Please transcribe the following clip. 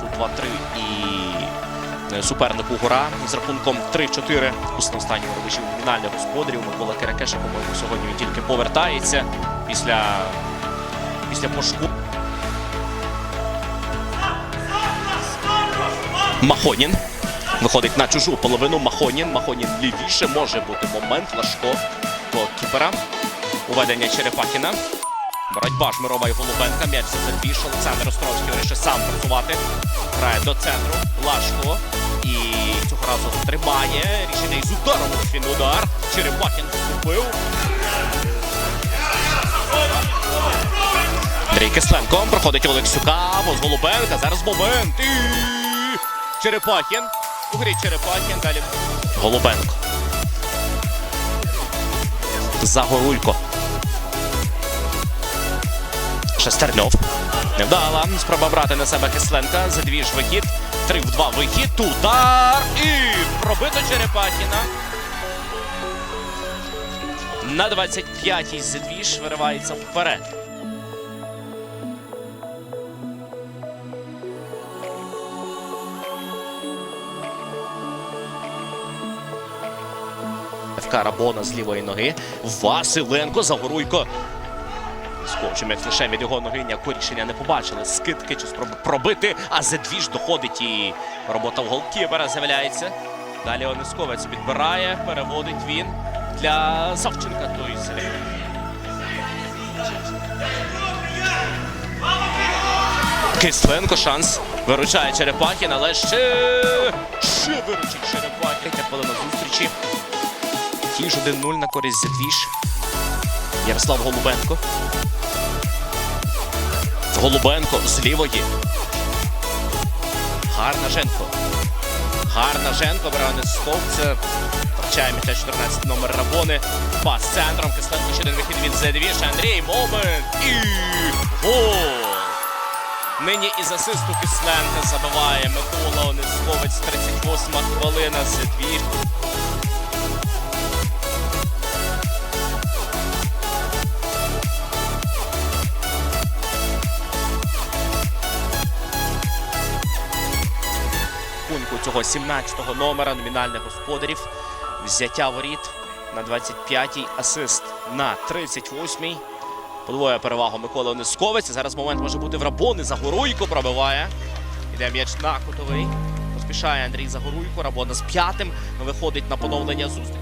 Кривбасу 2-3 і е, супернику Гора з рахунком 3-4. Усно останньому рубежі номінальних господарів Микола Керекеша, по-моєму, сьогодні тільки повертається після, після пошкодження. Махонін виходить на чужу половину. Махонін. Махонін лівіше. Може бути момент. Лашко до кіпера. Уведення Черепахіна. Боротьба Жмирова і Голубенка. М'яч за задвіж. Олександр Островський вирішив сам працювати. Грає до центру. Лашко. І цього разу тримає. Рішення із ударом. Він удар. Черепахін вступив. Андрій Кисленко проходить Олексюка, Воз Голубенка. Зараз момент. І... Черепахін. У грі Черепахін. Далі Голубенко. Загорулько. Шестерньов. Невдала. Спроба брати на себе Кисленка. За дві вихід. Три в два вихід. Удар. І пробито Черепахіна. На 25-й Зедвіж виривається вперед. Рабона з лівої ноги. Василенко Загоруйко. Скочим, як лише від його ноги ніякого рішення не побачили. Скидки чи спроби пробити, а Зедвіж доходить і робота в голкіпера з'являється. Далі Онисковець підбирає, переводить він для Савченка. Той селі. Кисленко шанс. Виручає Черепахін, але ще, ще виручить Черепахін. Третя хвилина зустрічі. Ті ж 1-0 на користь Зедвіж. Ярослав Голубенко. Голубенко з лівої. Гарна Женко. Гарна Женко. Бране Сковця. Втрачає м'яча 14 номер Рабони. Пас центром. Кисленко ще один вихід від Зедвіж. Андрій. Момент. І гол. Нині із асисту Кисленка забиває Микола Онисковець. 38 хвилина. Зедвіж. Рахунку цього 17-го номера номінальних господарів. Взяття воріт на 25-й, асист на 38-й. Подвоє перевагу Микола Онисковець. Зараз момент може бути в Рабони. Загоруйко пробиває. Іде м'яч на кутовий. Поспішає Андрій Загоруйко. Рабона з п'ятим виходить на поновлення зустрічі.